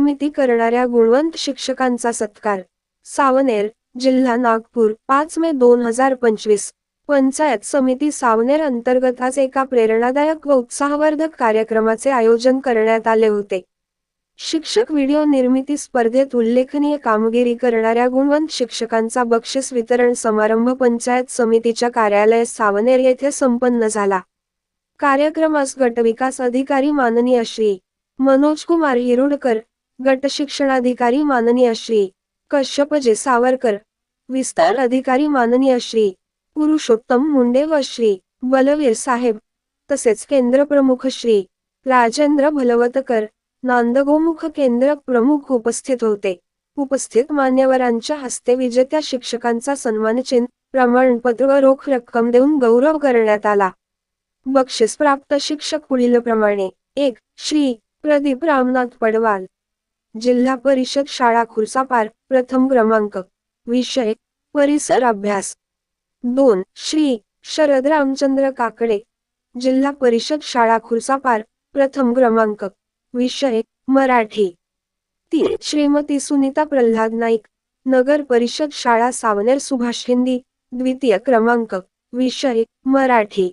निर्मिती करणाऱ्या गुणवंत शिक्षकांचा सत्कार. सावनेर जिल्हा नागपूर पाच मे दोन हजार पंचवीस. पंचायत समिती सावनेर अंतर्गत आज एका प्रेरणादायक व उत्साहवर्धक कार्यक्रमाचे आयोजन करण्यात आले होते. शिक्षक व्हिडिओ निर्मिती स्पर्धेत उल्लेखनीय कामगिरी करणाऱ्या गुणवंत शिक्षकांचा बक्षीस वितरण समारंभ पंचायत समितीच्या कार्यालय सावनेर येथे संपन्न झाला. कार्यक्रमास गटविकास अधिकारी माननीय श्री. मनोज कुमार हिरुडकर गट शिक्षणाधिकारी माननीय श्री कश्यपजे सावरकर विस्तार अधिकारी माननीय श्री पुरुषोत्तम मुंडे व श्री बलवीर साहेब तसेच केंद्र प्रमुख श्री राजेंद्र भलवतकर नांदगोमुख केंद्र प्रमुख उपस्थित होते. उपस्थित मान्यवरांच्या हस्ते विजेत्या शिक्षकांचा सन्मानचिन्ह प्रमाणपत्र व रोख रक्कम देऊन गौरव करण्यात आला. बक्षीस प्राप्त शिक्षक पुढीलप्रमाणे एक श्री प्रदीप रामनाथ पडवाल. जिल्हा परिषद शाळा खुर्सापार प्रथम क्रमांक विषय परिसर अभ्यास. दोन श्री शरद रामचंद्र काकडे जिल्हा परिषद शाळा खुर्सापार प्रथम क्रमांक विषय मराठी. तीन श्रीमती सुनीता प्रल्हाद नाईक नगर परिषद शाळा सावनेर सुभाष हिंदी द्वितीय क्रमांक विषय मराठी.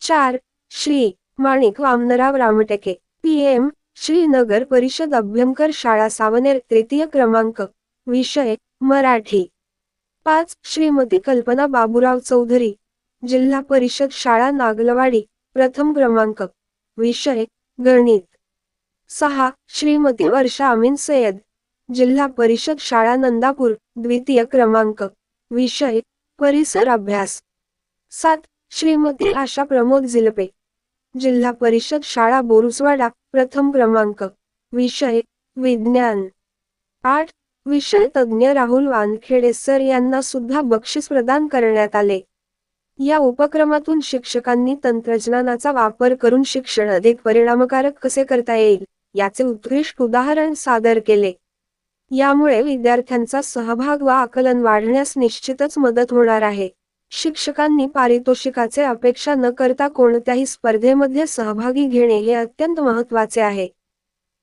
चार श्री माणिक वामनराव रामटेके पी एम श्रीनगर परिषद अभ्यंकर शाळा सावनेर तृतीय क्रमांक विषय मराठी. पाच श्रीमती कल्पना बाबूराव चौधरी जिल्हा परिषद शाळा नागलवाडी प्रथम क्रमांक विषय गणित. सहा श्रीमती वर्षा अमीन सय्यद जिल्हा परिषद शाळा नंदापूर द्वितीय क्रमांक विषय परिसर अभ्यास. सात श्रीमती आशा प्रमोद जिलपे जिल्हा परिषद शाळा बोरुसवाडा प्रथम क्रमांक विषय विज्ञान. आठ विषय तज्ज्ञ राहुल वानखेडे सर यांना सुद्धा बक्षीस प्रदान करण्यात आले. या उपक्रमातून शिक्षकांनी तंत्रज्ञानाचा वापर करून शिक्षण अधिक परिणामकारक कसे करता येईल याचे उत्कृष्ट उदाहरण सादर केले. यामुळे विद्यार्थ्यांचा सहभाग व आकलन वाढण्यास निश्चितच मदत होणार आहे. शिक्षकांनी पारितोषिकाचे अपेक्षा न करता कोणत्याही स्पर्धेमध्ये सहभागी घेणे हे अत्यंत महत्त्वाचे आहे.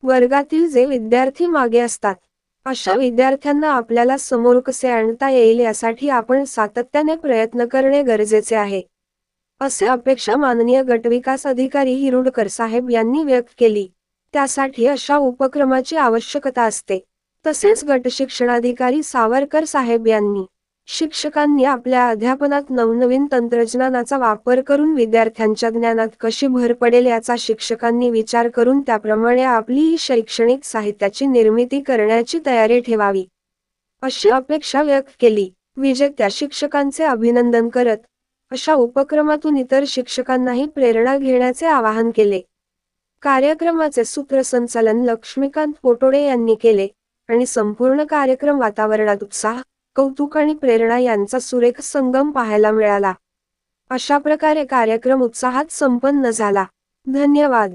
वर्गातील जे विद्यार्थी मागे असतात अशा विद्यार्थ्यांना आपल्याला समोर कसे आणता येईल यासाठी आपण सातत्याने प्रयत्न करणे गरजेचे आहे. असे अपेक्षा माननीय गटविकास अधिकारी हिरुडकर साहेब यांनी व्यक्त केली. त्यासाठी अशा उपक्रमाची आवश्यकता असते. तसेच गट शिक्षणाधिकारी सावरकर साहेब यांनी शिक्षकांनी आपल्या अध्यापनात नवनवीन तंत्रज्ञानाचा वापर करून विद्यार्थ्यांच्या ज्ञानात कशी भर पडेल याचा शिक्षकांनी विचार करून त्याप्रमाणे आपलीही शैक्षणिक साहित्याची निर्मिती करण्याची तयारी ठेवावी. अशी अपेक्षा व्यक्त केली. विजेत्या शिक्षकांचे अभिनंदन करत अशा उपक्रमातून इतर शिक्षकांनाही प्रेरणा घेण्याचे आवाहन केले. कार्यक्रमाचे सूत्रसंचालन लक्ष्मीकांत पोटोडे यांनी केले आणि संपूर्ण कार्यक्रम वातावरणात उत्साह कौतुक आणि प्रेरणा यांचा सुरेख संगम पाहायला मिळाला. अशा प्रकारे कार्यक्रम उत्साहात संपन्न झाला. धन्यवाद.